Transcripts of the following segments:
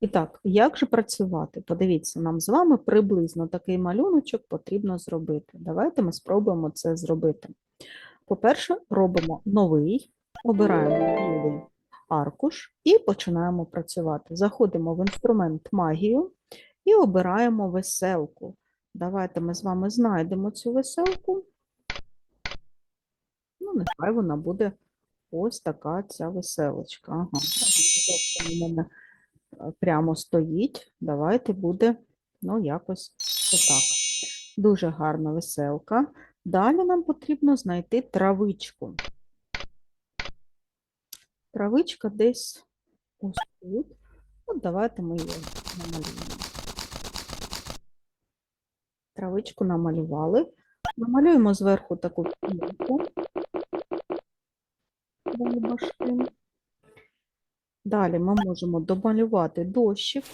І так, як же працювати? Подивіться, нам з вами приблизно такий малюночок потрібно зробити. Давайте ми спробуємо це зробити. По-перше, робимо новий, обираємо білий аркуш і починаємо працювати. Заходимо в інструмент магію і обираємо веселку. Давайте ми з вами знайдемо цю веселку. Ну, нехай вона буде ось така ця веселочка. Ага, прямо стоїть. Давайте буде, ну, якось отак. Дуже гарна веселка. Далі нам потрібно знайти травичку. Травичка десь ось тут. От давайте ми її намалюємо. Травичку намалювали. Намалюємо зверху таку пілку. Далі ми можемо домалювати дощик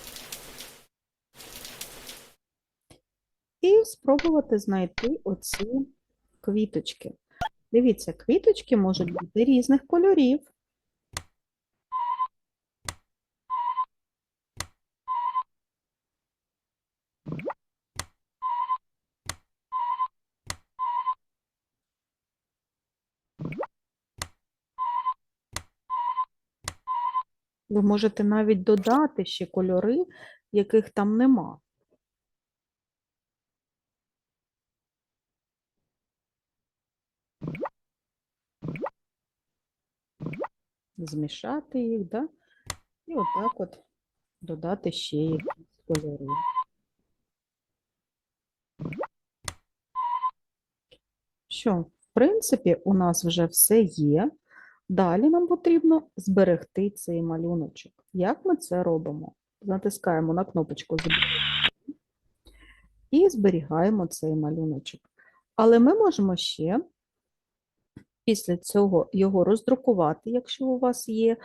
і спробувати знайти оці квіточки. Дивіться, квіточки можуть бути різних кольорів. Ви можете навіть додати ще кольори, яких там нема. Змішати їх, да? І отак от додати ще якісь кольори. Що, в принципі, у нас вже все є. Далі нам потрібно зберегти цей малюночок. Як ми це робимо? Натискаємо на кнопочку «Зберегти» і зберігаємо цей малюночок. Але ми можемо ще після цього його роздрукувати, якщо у вас є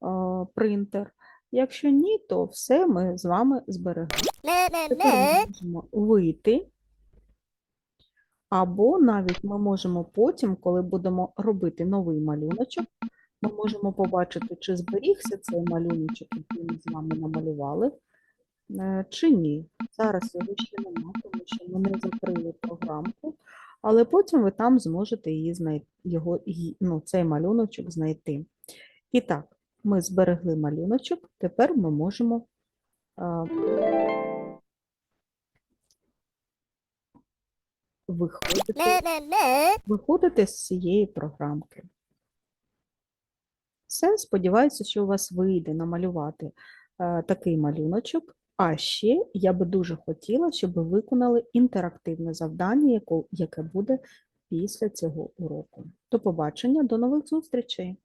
а, принтер. Якщо ні, то все ми з вами зберегли. Тепер ми можемо вийти, або навіть ми можемо потім, коли будемо робити новий малюночок, ми можемо побачити, чи зберігся цей малюночок, який ми з вами намалювали, е, чи ні. Зараз його ще немає, тому що ми не закрили програмку, але потім ви там зможете її знайти, його, ну, цей малюночок знайти. І так, ми зберегли малюночок, тепер ми можемо а, виходити, виходити з цієї програмки. Все, сподіваюся, що у вас вийде намалювати е, такий малюночок. А ще я би дуже хотіла, щоб ви виконали інтерактивне завдання, яке буде після цього уроку. До побачення, до нових зустрічей!